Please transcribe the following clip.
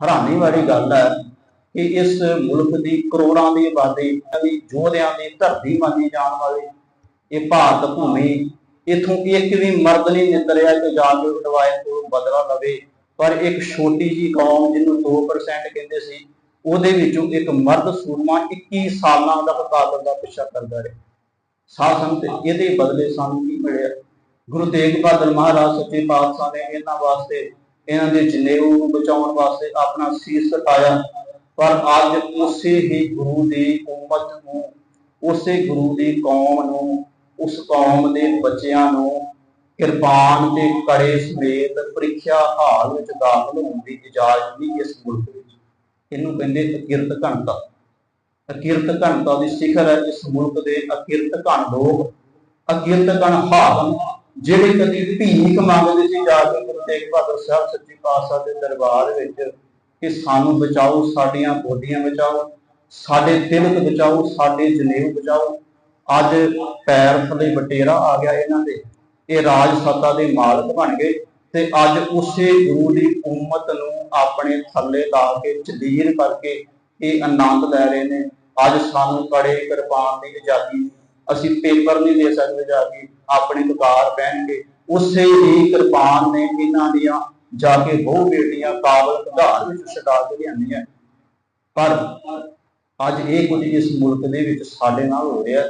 ਹੈਰਾਨੀ ਵਾਲੀ ਗੱਲ ਹੈ ਕਿ ਇਸ ਮੁਲਕ ਦੀ ਕਰੋੜਾਂ ਦੀ ਆਬਾਦੀ ਦੀ ਯੋਧਿਆਂ ਦੀ ਧਰਤੀ ਮੰਨੀ ਜਾਣ ਵਾਲੀ ਇਹ ਭਾਰਤ ਭੂਮੀ, ਇਥੋਂ ਇੱਕ ਵੀ ਮਰਦ ਨਹੀਂ ਨਿੰਦਰਿਆ ਕਿ ਜਾ ਕੇ ਰਵਾਇਤ ਤੋਂ ਬਦਲਾ ਲਵੇ। ਪਰ ਇੱਕ ਛੋਟੀ ਜੀ ਕੌਮ ਜਿਹਨੂੰ 2% ਕਹਿੰਦੇ ਸੀ, ਉਹਦੇ ਵਿੱਚੋਂ ਇੱਕ ਮਰਦ ਸੂਰਮਾ 21 ਸਾਲਾਂ ਦਾ ਕਾਤਲ ਦਾ ਪਿੱਛਾ ਕਰਦਾ ਰਿਹਾ। ਸਾਧ ਸੰਗਤ ਇਹਦੇ ਬਦਲੇ ਸਾਨੂੰ ਕੀ ਮਿਲਿਆ? ਗੁਰੂ ਤੇਗ ਬਹਾਦਰ ਮਹਾਰਾਜ ਸੱਚੇ ਪਾਤਸ਼ਾਹ ਨੇ ਇਹਨਾਂ ਵਾਸਤੇ ਇਹਨਾਂ ਦੇ ਜਨੇਊ ਨੂੰ ਬਚਾਉਣ ਵਾਸਤੇ ਆਪਣਾ ਸੀਸ ਕਟਾਇਆ ਪਰ ਅੱਜ ਉਸੇ ਹੀ ਗੁਰੂ ਦੀ ਉਮਤ ਨੂੰ, ਉਸੇ ਗੁਰੂ ਦੀ ਕੌਮ ਨੂੰ, ਉਸ ਕੌਮ ਦੇ ਬੱਚਿਆਂ ਨੂੰ ਕਿਰਪਾਨ ਤੇ ਕੜੇ ਸਮੇਤ ਪ੍ਰੀਖਿਆ ਹਾਲ ਵਿੱਚ ਦਾਖਲ ਹੋਣ ਦੀ ਇਜਾਜ਼ਤ ਨਹੀਂ ਇਸ ਮੁਲਕ ਵਿੱਚ। ਇਹਨੂੰ ਕਹਿੰਦੇ ਅਕਿਰਤ ਘਣਤਾ ਅਕਿਰਤ ਘਣਤਾ ਦੀ ਸਿਖਰ ਹੈ ਇਸ ਮੁਲਕ ਦੇ ਅਕਿਰਤ ਘਣ ਲੋਕ। ਅਕਿਰਤ ਘਣ ਹਾਕਮ ਜਿਹੜੇ ਕਦੀ ਭੀਖ ਮੰਗਦੇ ਸੀ, ਜਾ ਕੇ ਗੁਰੂ ਤੇਗ ਬਹਾਦਰ ਸਾਹਿਬ ਸੱਚੇ ਪਾਤਸ਼ਾਹ ਦੇ ਦਰਬਾਰ ਵਿੱਚ ਕਿ ਸਾਨੂੰ ਬਚਾਓ, ਸਾਡੀਆਂ ਬੋਲੀਆਂ ਬਚਾਓ, ਸਾਡੇ ਤਿਲਕ ਬਚਾਓ, ਸਾਡੇ ਜਨੇਊ ਬਚਾਓ। ਅੱਜ ਪੈਰ ਥੱਲੇ ਬਟੇਰਾ ਆ ਗਿਆ ਇਹਨਾਂ ਦੇ। ਇਹ ਰਾਜ ਸੱਤਾ ਦੇ ਮਾਲਕ ਬਣ ਗਏ ਤੇ ਅੱਜ ਉਸੇ ਗੁਰੂ ਦੀ ਉਮਤ ਨੂੰ ਆਪਣੇ ਥੱਲੇ ਲਾ ਕੇ ਜਲੀਲ ਕਰਕੇ ਇਹ ਆਨੰਦ ਲੈ ਰਹੇ ਨੇ। ਅੱਜ ਸਾਨੂੰ ਕੜੇ ਕਿਰਪਾਨ ਦੀ ਆਜ਼ਾਦੀ ਅਸੀਂ ਪੇਪਰ ਨਹੀਂ ਦੇ ਸਕਦੇ ਜਾ ਕੇ, ਆਪਣੇ ਦੁਕਾਨ ਪਹਿਨਗੇ ਉਸੇ ਹੀ ਕਿਰਪਾਨ ਨੇ ਇਹਨਾਂ ਦੀਆਂ ਜਾ ਕੇ ਬਹੁ ਬੇਟੀਆਂ ਕਾਬਲ ਘਾਰ ਵਿੱਚ ਛਡਾ ਕੇ ਲਿਆਂਦੀਆਂ। ਪਰ ਅੱਜ ਇਹ ਕੁਝ ਇਸ ਮੁਲਕ ਦੇ ਵਿੱਚ ਸਾਡੇ ਨਾਲ ਹੋ ਰਿਹਾ।